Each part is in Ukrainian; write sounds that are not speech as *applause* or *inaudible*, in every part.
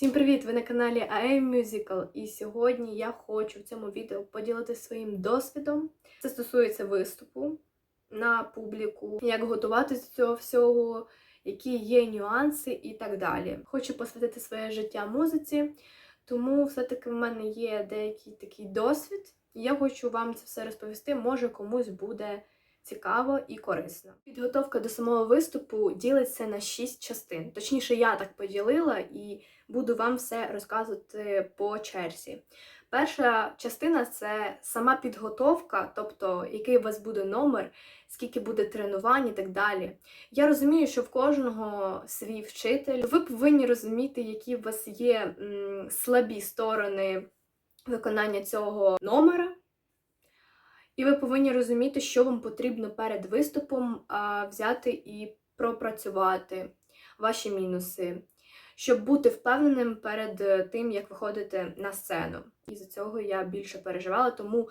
Всім привіт! Ви на каналі AM Musical і сьогодні я хочу в цьому відео поділитися своїм досвідом. Це стосується виступу на публіку, як готуватися до цього всього, які є нюанси і так далі. Хочу посвятити своє життя музиці, тому все-таки в мене є деякий такий досвід, і я хочу вам це все розповісти. Може комусь буде цікаво і корисно. Підготовка до самого виступу ділиться на шість частин. Точніше, я так поділила і буду вам все розказувати по черзі. Перша частина це сама підготовка, тобто який у вас буде номер, скільки буде тренувань і так далі. Я розумію, що в кожного свій вчитель. Ви повинні розуміти, які у вас є м, слабі сторони виконання цього номера. І ви повинні розуміти, що вам потрібно перед виступом а, взяти і пропрацювати ваші мінуси, щоб бути впевненим перед е, тим, як виходите на сцену. І за цього я більше переживала, тому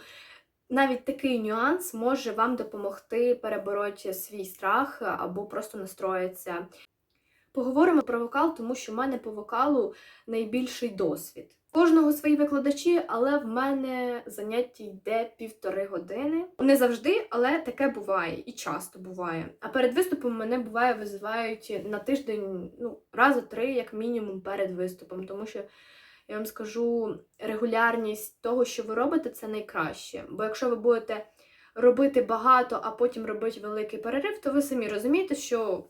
навіть такий нюанс може вам допомогти перебороти свій страх або просто настроїтися. Поговоримо про вокал, тому що в мене по вокалу найбільший досвід. Кожного свої викладачі, але в мене заняття йде півтори години. Не завжди, але таке буває і часто буває. А перед виступом мене буває визивають на тиждень, ну, рази три, як мінімум, перед виступом, тому що я вам скажу, регулярність того, що ви робите, це найкраще. Бо якщо ви будете робити багато, а потім робити великий перерив, то ви самі розумієте, що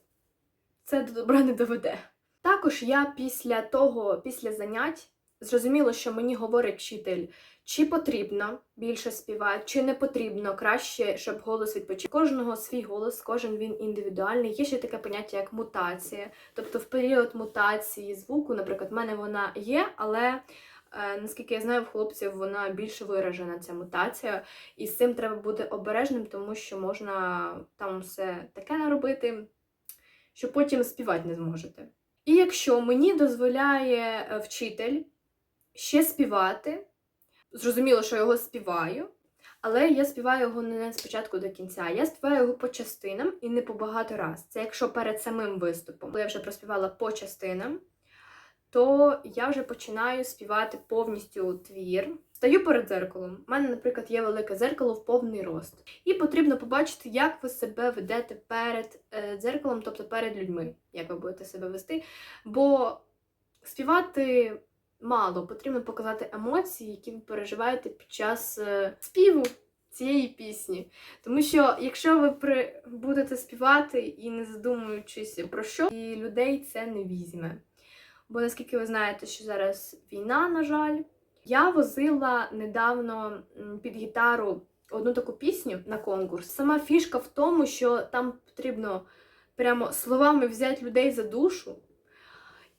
це до добра не доведе. Також я після того, після занять, зрозуміло, що мені говорить вчитель, чи потрібно більше співати, чи не потрібно краще, щоб голос відпочив. Кожного свій голос, кожен він індивідуальний. Є ще таке поняття, як мутація. Тобто в період мутації звуку, наприклад, в мене вона є, але. е, Наскільки я знаю, в хлопців вона більше виражена, ця мутація, і з цим треба бути обережним, тому що можна там все таке наробити, що потім співати не зможете. І якщо мені дозволяє е, вчитель ще співати, зрозуміло, що я його співаю, але я співаю його не спочатку до кінця. Я співаю його по частинам і не по багато раз. Це якщо перед самим виступом, коли я вже проспівала по частинам, то я вже починаю співати повністю твір. Стаю перед дзеркалом. У мене, наприклад, є велике дзеркало в повний рост. І потрібно побачити, як ви себе ведете перед е, дзеркалом, тобто перед людьми, як ви будете себе вести. Бо співати мало, потрібно показати емоції, які ви переживаєте під час е, співу цієї пісні. Тому що якщо ви при... будете співати і не задумуючись про що, і людей це не візьме. Бо наскільки ви знаєте, що зараз війна, на жаль, я возила недавно під гітару одну таку пісню на конкурс. Сама фішка в тому, що там потрібно прямо словами взяти людей за душу.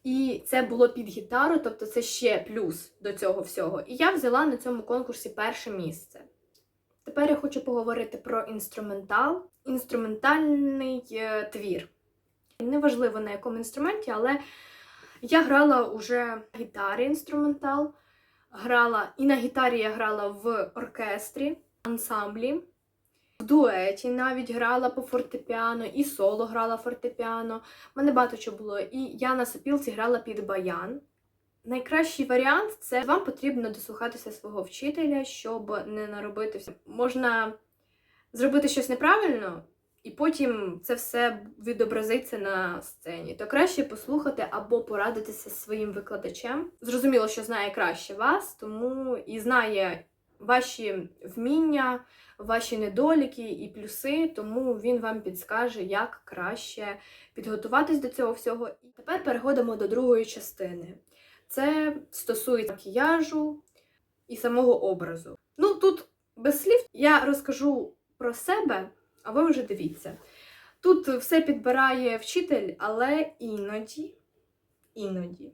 І це було під гітару, тобто це ще плюс до цього всього. І я взяла на цьому конкурсі перше місце. Тепер я хочу поговорити про інструментал, інструментальний е, твір. Неважливо на якому інструменті, але я грала уже на гітарі інструментал, грала і на гітарі я грала в оркестрі, ансамблі, в дуеті навіть грала по фортепіано, і соло грала фортепіано. У мене багато чого було. І я на сопілці грала під баян. Найкращий варіант це вам потрібно дослухатися свого вчителя, щоб не наробити все. Можна зробити щось неправильно, і потім це все відобразиться на сцені. То краще послухати або порадитися зі своїм викладачем. Зрозуміло, що знає краще вас, тому і знає ваші вміння, ваші недоліки і плюси, тому він вам підскаже, як краще підготуватись до цього всього. І тепер переходимо до другої частини. Це стосується макіяжу і самого образу. Ну тут без слів я розкажу про себе, а ви вже дивіться. Тут все підбирає вчитель, але іноді, іноді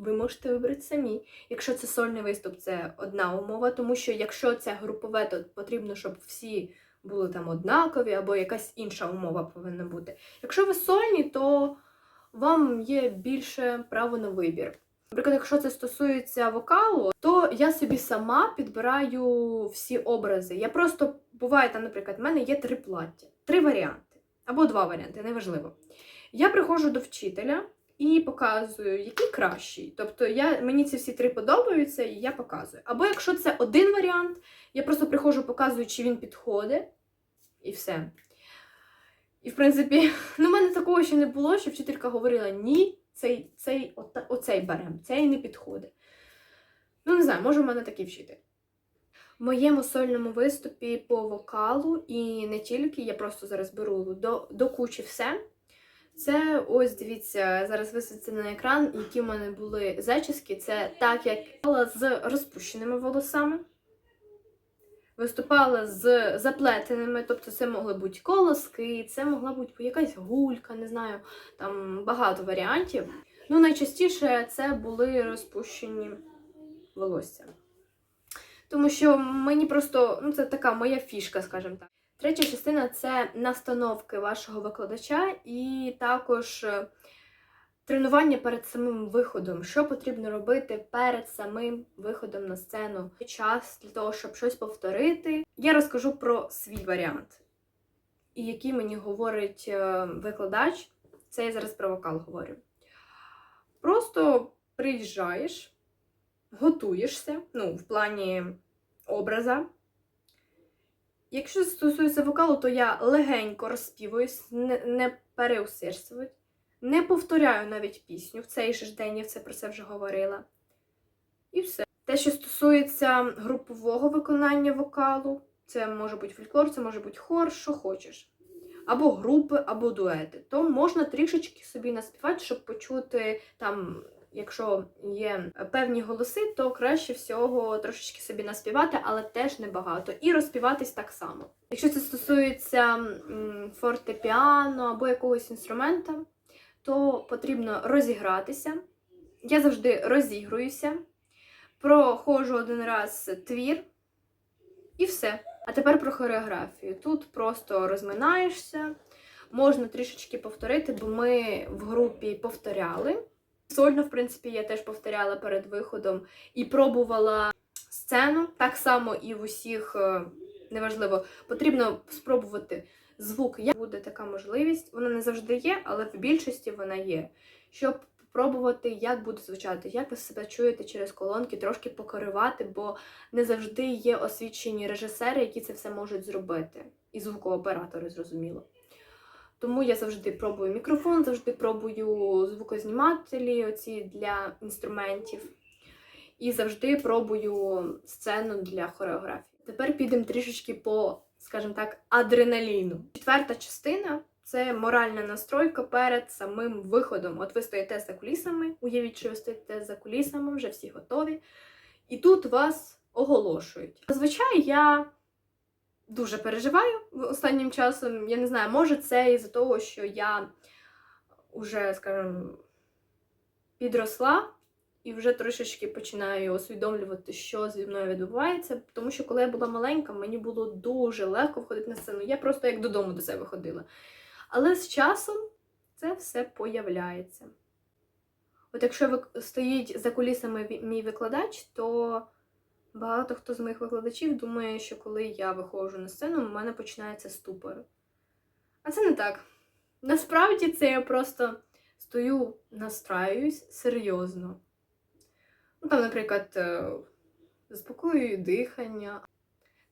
ви можете вибрати самі. Якщо це сольний виступ, це одна умова, тому що якщо це групове, то потрібно, щоб всі були там однакові, або якась інша умова повинна бути. Якщо ви сольні, то вам є більше право на вибір. Наприклад, якщо це стосується вокалу, то я собі сама підбираю всі образи. Я просто буває там, наприклад, в мене є три плаття, три варіанти або два варіанти, неважливо. Я приходжу до вчителя і показую, який кращий. Тобто я, мені ці всі три подобаються, і я показую. Або якщо це один варіант, я просто приходжу, показую, чи він підходить, і все. І, в принципі, *laughs* ну, в мене такого ще не було, що вчителька говорила: ні, цей, цей, оцей берем, цей не підходить. Ну, не знаю, може, в мене такий вчитель. В моєму сольному виступі по вокалу і не тільки, я просто зараз беру до, до кучі все. Це ось дивіться, зараз висвіться на екран, які в мене були зачіски. Це так, як я з розпущеними волосами. Виступала з заплетеними, тобто це могли бути колоски, це могла бути якась гулька, не знаю, там багато варіантів. Ну, найчастіше це були розпущені волосся. Тому що мені просто, ну, це така моя фішка, скажімо так. Третя частина це настановки вашого викладача і також е, тренування перед самим виходом. Що потрібно робити перед самим виходом на сцену? Час для того, щоб щось повторити. Я розкажу про свій варіант, і який мені говорить е, викладач. Це я зараз про вокал говорю. Просто приїжджаєш, готуєшся, ну, в плані образа. Якщо стосується вокалу, то я легенько розспівуюсь, не, не переусердствую, не повторяю навіть пісню в цей же день, я про це вже говорила. І все. Те, що стосується групового виконання вокалу, це може бути фольклор, це може бути хор, що хочеш. Або групи, або дуети. То можна трішечки собі наспівати, щоб почути там якщо є певні голоси, то краще всього трошечки собі наспівати, але теж небагато. І розпіватись так само. Якщо це стосується фортепіано або якогось інструмента, то потрібно розігратися. Я завжди розігруюся, проходжу один раз твір і все. А тепер про хореографію. Тут просто розминаєшся, можна трішечки повторити, бо ми в групі повторяли. Сольно, в принципі, я теж повторяла перед виходом і пробувала сцену. Так само і в усіх, е, неважливо, потрібно спробувати звук. Як буде така можливість, вона не завжди є, але в більшості вона є. Щоб спробувати, як буде звучати, як ви себе чуєте через колонки, трошки покоривати, бо не завжди є освічені режисери, які це все можуть зробити. І звукооператори, зрозуміло. Тому я завжди пробую мікрофон, завжди пробую звукознімателі оці для інструментів. І завжди пробую сцену для хореографії. Тепер підемо трішечки по, скажімо так, адреналіну. Четверта частина це моральна настройка перед самим виходом. От ви стоїте за кулісами, уявіть, що ви стоїте за кулісами, вже всі готові. І тут вас оголошують. Зазвичай я дуже переживаю останнім часом. Я не знаю, може це із-за того, що я вже, скажімо, підросла і вже трошечки починаю усвідомлювати, що зі мною відбувається. Тому що коли я була маленька, мені було дуже легко входити на сцену. Я просто як додому до себе ходила. Але з часом це все появляється. От якщо стоїть за кулісами мій викладач, то Багато хто з моїх викладачів думає, що коли я виходжу на сцену, у мене починається ступор. А це не так. Насправді це я просто стою, настраююсь серйозно. Ну, там, наприклад, е, заспокоюю дихання.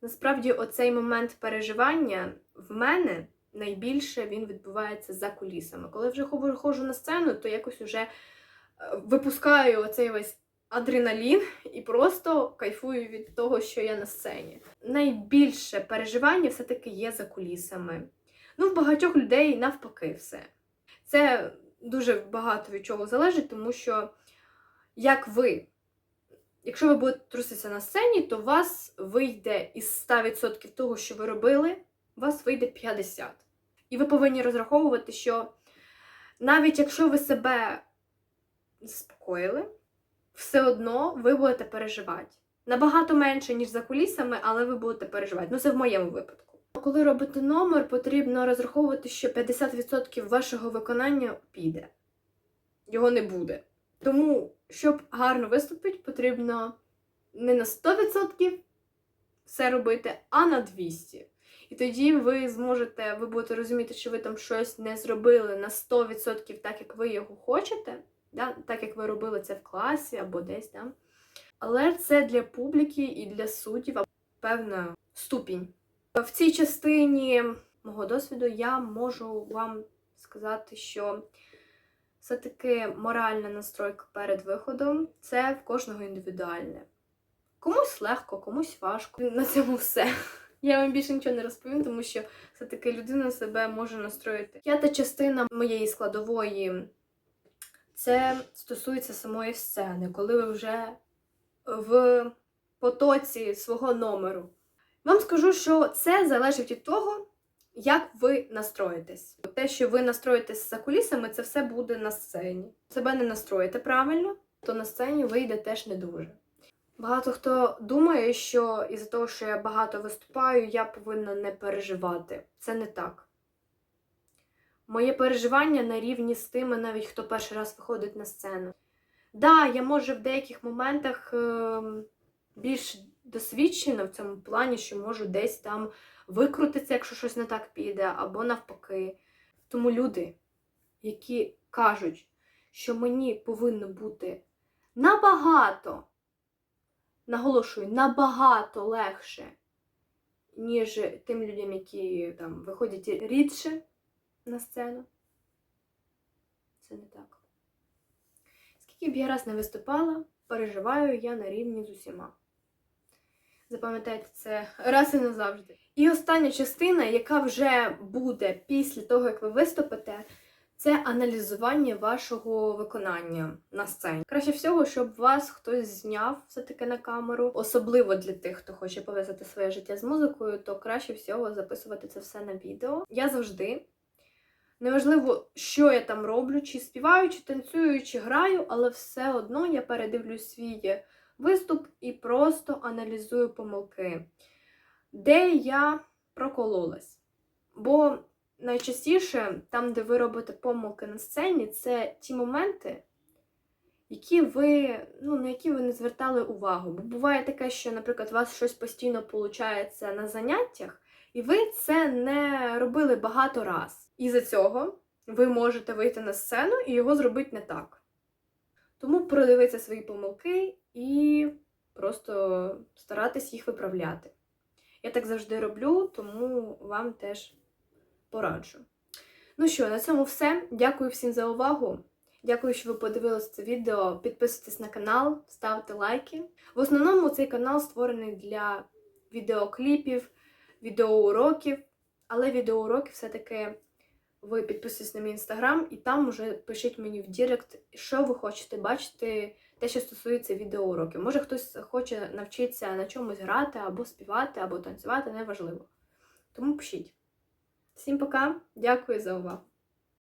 Насправді, оцей момент переживання в мене найбільше він відбувається за кулісами. Коли вже виходжу на сцену, то якось уже е, випускаю оцей весь адреналін і просто кайфую від того, що я на сцені. Найбільше переживання все-таки є за кулісами. Ну, в багатьох людей навпаки все. Це дуже багато від чого залежить, тому що як ви, якщо ви будете труситися на сцені, то вас вийде із 100% того, що ви робили, у вас вийде 50%. І ви повинні розраховувати, що навіть якщо ви себе заспокоїли, все одно ви будете переживати. Набагато менше, ніж за кулісами, але ви будете переживати. Ну, це в моєму випадку. Коли робите номер, потрібно розраховувати, що 50% вашого виконання піде. Його не буде. Тому, щоб гарно виступити, потрібно не на 100% все робити, а на 200%. І тоді ви зможете, ви будете розуміти, що ви там щось не зробили на 100% так, як ви його хочете, да? так як ви робили це в класі або десь там. Але це для публіки і для суддів певна ступінь. В цій частині мого досвіду я можу вам сказати, що все-таки моральна настройка перед виходом це в кожного індивідуальне. Комусь легко, комусь важко. На цьому все. Я вам більше нічого не розповім, тому що все-таки людина себе може настроїти. П'ята частина моєї складової це стосується самої сцени, коли ви вже в потоці свого номеру. Вам скажу, що це залежить від того, як ви настроїтесь. Те, що ви настроїтесь за кулісами, це все буде на сцені. Себе не настроїте правильно, то на сцені вийде теж не дуже. Багато хто думає, що із-за того, що я багато виступаю, я повинна не переживати. Це не так. Моє переживання на рівні з тими, навіть хто перший раз виходить на сцену. Да, я може в деяких моментах е, більш досвідчена в цьому плані, що можу десь там викрутитися, якщо щось не так піде, або навпаки. Тому люди, які кажуть, що мені повинно бути набагато, наголошую, набагато легше, ніж тим людям, які там виходять рідше на сцену. Це не так. Скільки б я раз не виступала, переживаю я на рівні з усіма. Запам'ятайте це раз і назавжди. І остання частина, яка вже буде після того, як ви виступите, це аналізування вашого виконання на сцені. Краще всього, щоб вас хтось зняв все-таки на камеру, особливо для тих, хто хоче пов'язати своє життя з музикою, то краще всього записувати це все на відео. Я завжди. Неважливо, що я там роблю, чи співаю, чи танцюю, чи граю, але все одно я передивлю свій виступ і просто аналізую помилки, де я прокололась. Бо найчастіше, там, де ви робите помилки на сцені, це ті моменти, які ви, ну, на які ви не звертали увагу. Бо буває таке, що, наприклад, у вас щось постійно виходить на заняттях, і ви це не робили багато раз. І за цього ви можете вийти на сцену і його зробити не так. Тому продивіться свої помилки і просто старатись їх виправляти. Я так завжди роблю, тому вам теж пораджу. Ну що, на цьому все. Дякую всім за увагу. Дякую, що ви подивилися це відео. Підписуйтесь на канал, ставте лайки. В основному цей канал створений для відеокліпів, відеоуроків, але відеоуроки все-таки ви підписуйтесь на мій інстаграм і там вже пишіть мені в Дірект, що ви хочете бачити, те, що стосується відеоуроків. Може, хтось хоче навчитися на чомусь грати, або співати, або танцювати, неважливо. Тому пишіть. Всім пока, дякую за увагу!